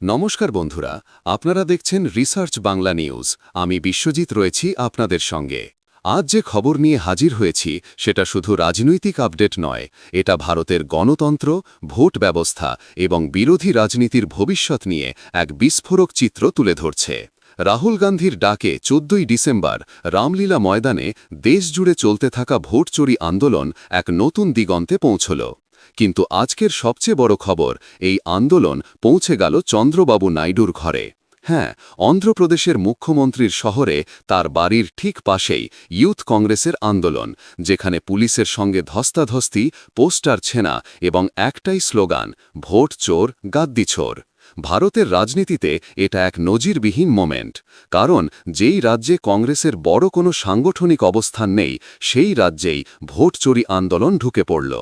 নমস্কার বন্ধুরা, আপনারা দেখছেন রিসার্চ বাংলা নিউজ। আমি বিশ্বজিৎ রয়েছি আপনাদের সঙ্গে। আজ যে খবর নিয়ে হাজির হয়েছি, সেটা শুধু রাজনৈতিক আপডেট নয়, এটা ভারতের গণতন্ত্র, ভোট ব্যবস্থা এবং বিরোধী রাজনীতির ভবিষ্যৎ নিয়ে এক বিস্ফোরক চিত্র তুলে ধরছে। রাহুল গান্ধীর ডাকে চোদ্দই ডিসেম্বর রামলীলা ময়দানে দেশজুড়ে চলতে থাকা ভোট চুরি আন্দোলন এক নতুন দিগন্তে পৌঁছল। কিন্তু আজকের সবচেয়ে বড় খবর, এই আন্দোলন পৌঁছে গেল চন্দ্রবাবু নাইডুর ঘরে। হ্যাঁ অন্ধ্রপ্রদেশের মুখ্যমন্ত্রীর শহরে তার বাড়ির ঠিক পাশেই ইউথ কংগ্রেসের আন্দোলন, যেখানে পুলিশের সঙ্গে ধস্তাধস্তি, পোস্টার ছেনা এবং একটাই স্লোগান, ভোট চোর, গাদ্দি চোর। ভারতের রাজনীতিতে এটা এক নজিরবিহীন মোমেন্ট, কারণ যেই রাজ্যে কংগ্রেসের বড় কোনো সাংগঠনিক অবস্থান নেই, সেই রাজ্যেই ভোট চুরি আন্দোলন ঢুকে পড়ল।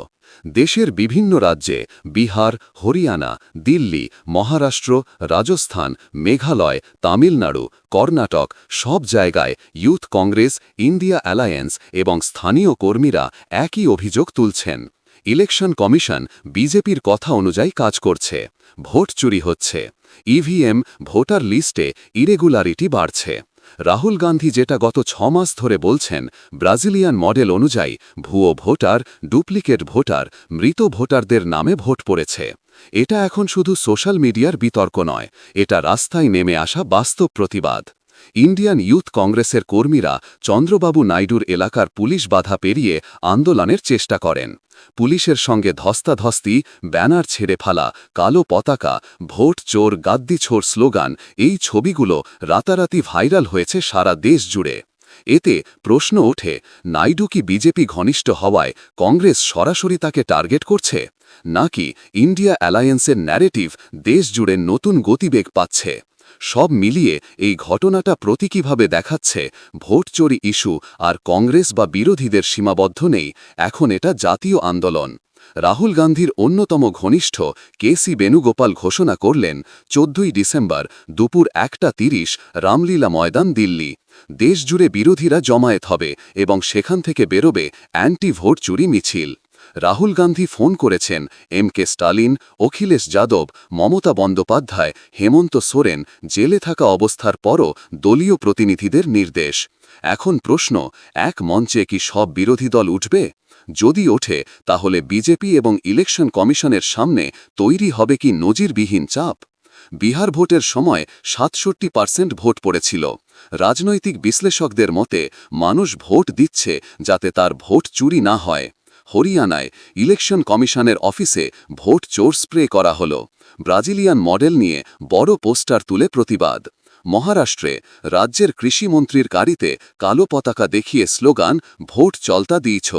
দেশের বিভিন্ন রাজ্যে বিহার, হরিয়ানা, দিল্লি, মহারাষ্ট্র, রাজস্থান, মেঘালয়, তামিলনাড়ু, কর্ণাটক সব জায়গায় ইউথ কংগ্রেস, ইন্ডিয়া অ্যালায়েন্স এবং স্থানীয় কর্মীরা একই অভিযোগ তুলছেন। ইলেকশন কমিশন বিজেপির কথা অনুযায়ী কাজ করছে। ভোট চুরি হচ্ছে। ইভিএম, ভোটার লিস্টে ইরেগুলারিটি বাড়ছে। রাহুল গান্ধী যেটা গত ছ মাস ধরে বলছেন, ব্রাজিলিয়ান মডেল অনুযায়ী ভুয়ো ভোটার, ডুপ্লিকেট ভোটার, মৃত ভোটারদের নামে ভোট পড়েছে। এটা এখন শুধু সোশ্যাল মিডিয়ার বিতর্ক নয়, এটা রাস্তায় নেমে আসা বাস্তব প্রতিবাদ। ইন্ডিয়ান ইউথ কংগ্রেসের কর্মীরা চন্দ্রবাবু নাইডুর এলাকার পুলিশ বাধা পেরিয়ে আন্দোলনের চেষ্টা করেন। পুলিশের সঙ্গে ধস্তাধস্তি, ব্যানার ছেড়ে ফালা, কালো পতাকা, ভোট চোর, গাদ্দি ছোর স্লোগান, এই ছবিগুলো রাতারাতি ভাইরাল হয়েছে সারা দেশ জুড়ে। এতে প্রশ্ন ওঠে, নাইডু কি বিজেপি ঘনিষ্ঠ হওয়ায় কংগ্রেস সরাসরি তাকে টার্গেট করছে? নাকি ইন্ডিয়া অ্যালায়েন্সের ন্যারেটিভ দেশ জুড়ে নতুন গতিবেগ পাচ্ছে? সব মিলিয়ে এই ঘটনাটা প্রতীকীভাবে দেখাচ্ছে ভোট চোরি ইস্যু আর কংগ্রেস বা বিরোধীদের সীমাবদ্ধ নেই, এখন এটা জাতীয় আন্দোলন। রাহুল গান্ধীর অন্যতম ঘনিষ্ঠ কে সি বেণুগোপাল ঘোষণা করলেন, চোদ্দই ডিসেম্বর দুপুর একটা তিরিশ রামলীলা ময়দান দিল্লি। দেশজুড়ে বিরোধীরা জমায়েত হবে এবং সেখান থেকে বেরোবে অ্যান্টি ভোট চুরি মিছিল। রাহুল গান্ধী ফোন করেছেন, এম কে স্টালিন, অখিলেশ যাদব, মমতা বন্দ্যোপাধ্যায়, হেমন্ত সোরেন জেলে থাকা অবস্থার পরও দলীয় প্রতিনিধিদের নির্দেশ। এখন প্রশ্ন, এক মঞ্চে কি সব বিরোধী দল উঠবে? যদি ওঠে, তাহলে বিজেপি এবং ইলেকশন কমিশনের সামনে তৈরি হবে কি নজিরবিহীন চাপ? বিহার ভোটের সময় সাতষট্টি পার্সেন্ট ভোট পড়েছিল। রাজনৈতিক বিশ্লেষকদের মতে, মানুষ ভোট দিচ্ছে যাতে তার ভোট চুরি না হয়। হরিয়ানায় ইলেকশন কমিশনের অফিসে ভোট চোর স্প্রে করা হল। ব্রাজিলিয়ান মডেল নিয়ে বড় পোস্টার তুলে প্রতিবাদ। মহারাষ্ট্রে রাজ্যের কৃষিমন্ত্রীর গাড়িতে কালো পতাকা দেখিয়ে স্লোগান, ভোট চলতা দিয়েছ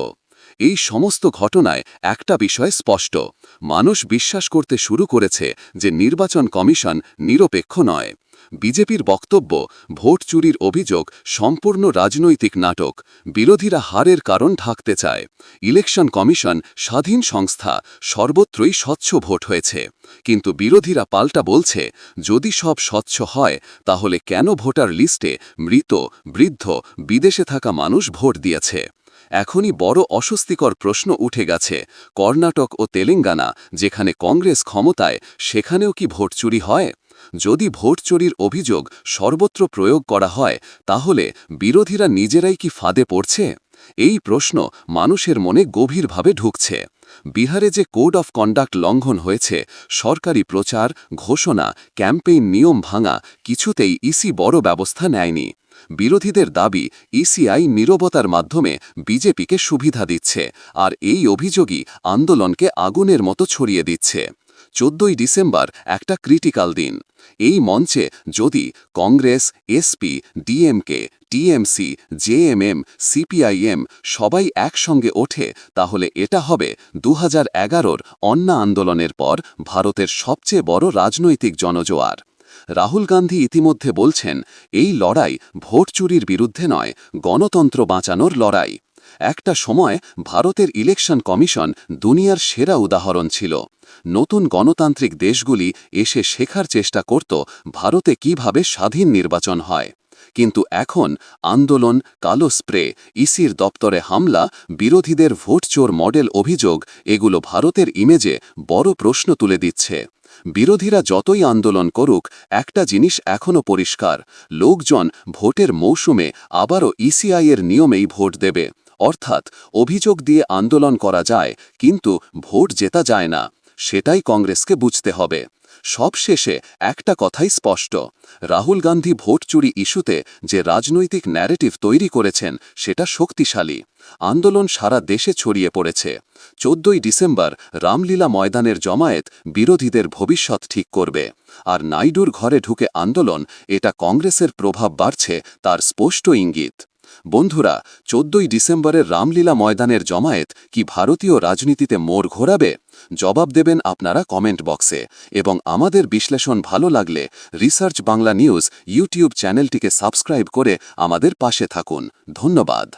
এই সমস্ত ঘটনায় একটা বিষয় স্পষ্ট। মানুষ বিশ্বাস করতে শুরু করেছে যে নির্বাচন কমিশন নিরপেক্ষ নয়। বিজেপির বক্তব্য, ভোট চুরির অভিযোগ, সম্পূর্ণ রাজনৈতিক নাটক, বিরোধীরা হারের কারণ ঢাকতে চায়। ইলেকশন কমিশন স্বাধীন সংস্থা, সর্বত্রই স্বচ্ছ ভোট হয়েছে। কিন্তু বিরোধীরা পাল্টা বলছে, যদি সব স্বচ্ছ হয়, তাহলে কেন ভোটার লিস্টে মৃত, বৃদ্ধ, বিদেশে থাকা মানুষ ভোট দিয়েছে? এখনই বড় অস্বস্তিকর প্রশ্ন উঠে গেছে, কর্ণাটক ও তেলেঙ্গানা, যেখানে কংগ্রেস ক্ষমতায়, সেখানেও কি ভোট চুরি হয়? যদি ভোট চুরির অভিযোগ সর্বত্র প্রয়োগ করা হয়, তাহলে বিরোধীরা নিজেরাই কি ফাঁদে পড়ছে? এই প্রশ্ন মানুষের মনে গভীরভাবে ঢুকছে। বিহারে যে কোড অফ কন্ডাক্ট লঙ্ঘন হয়েছে, সরকারি প্রচার, ঘোষণা, ক্যাম্পেইন নিয়ম ভাঙা কিছুতেই ইসি বড় ব্যবস্থা নেয়নি। বিরোধীদের দাবি ইসিআই নীরবতার মাধ্যমে বিজেপিকে সুবিধা দিচ্ছে, আর এই অভিযোগই আন্দোলনকে আগুনের মতো ছড়িয়ে দিচ্ছে। চোদ্দই ডিসেম্বর একটা ক্রিটিক্যাল দিন। এই মঞ্চে যদি Congress SP DMK TMC JMM CPIM সবাই একসঙ্গে ওঠে, তাহলে এটা হবে দু হাজার অন্না আন্দোলনের পর ভারতের সবচেয়ে বড় রাজনৈতিক জনজোয়ার। রাহুল গান্ধী ইতিমধ্যে বলছেন, এই লড়াই ভোট চুরির বিরুদ্ধে নয়, গণতন্ত্র বাঁচানোর লড়াই। একটা সময় ভারতের ইলেকশন কমিশন দুনিয়ার সেরা উদাহরণ ছিল। নতুন গণতান্ত্রিক দেশগুলি এসে শেখার চেষ্টা করত ভারতে কীভাবে স্বাধীন নির্বাচন হয়। কিন্তু এখন আন্দোলন, কালো স্প্রে, ইসির দপ্তরে হামলা, বিরোধীদের ভোট চোর মডেল অভিযোগ, এগুলো ভারতের ইমেজে বড় প্রশ্ন তুলে দিচ্ছে। বিরোধীরা যতই আন্দোলন করুক, একটা জিনিস এখনও পরিষ্কার, লোকজন ভোটের মৌসুমে আবারও ইসিআইয়ের নিয়মেই ভোট দেবে। অর্থাৎ অভিযোগ দিয়ে আন্দোলন করা যায়, কিন্তু ভোট জেতা যায় না। সেটাই কংগ্রেসকে বুঝতে হবে। সবশেষে একটা কথাই স্পষ্ট। রাহুল গান্ধী ভোট চুরি ইস্যুতে যে রাজনৈতিক ন্যারেটিভ তৈরি করেছেন, সেটা শক্তিশালী। আন্দোলন সারা দেশে ছড়িয়ে পড়েছে। চোদ্দই ডিসেম্বর রামলীলা ময়দানের জমায়েত বিরোধীদের ভবিষ্যৎ ঠিক করবে। আর নাইডুর ঘরে ঢুকে আন্দোলন, এটা কংগ্রেসের প্রভাব বাড়ছে, তার স্পষ্ট ইঙ্গিত। বন্ধুরা, চোদ্দই ডিসেম্বরের রামলীলা ময়দানের জমায়েত কি ভারতীয় রাজনীতিতে মোড় ঘোরাবে? জবাব দেবেন আপনারা কমেন্ট বক্সে। এবং আমাদের বিশ্লেষণ ভালো লাগলে রিসার্চ বাংলা নিউজ ইউটিউব চ্যানেলটিকে সাবস্ক্রাইব করে আমাদের পাশে থাকুন। ধন্যবাদ।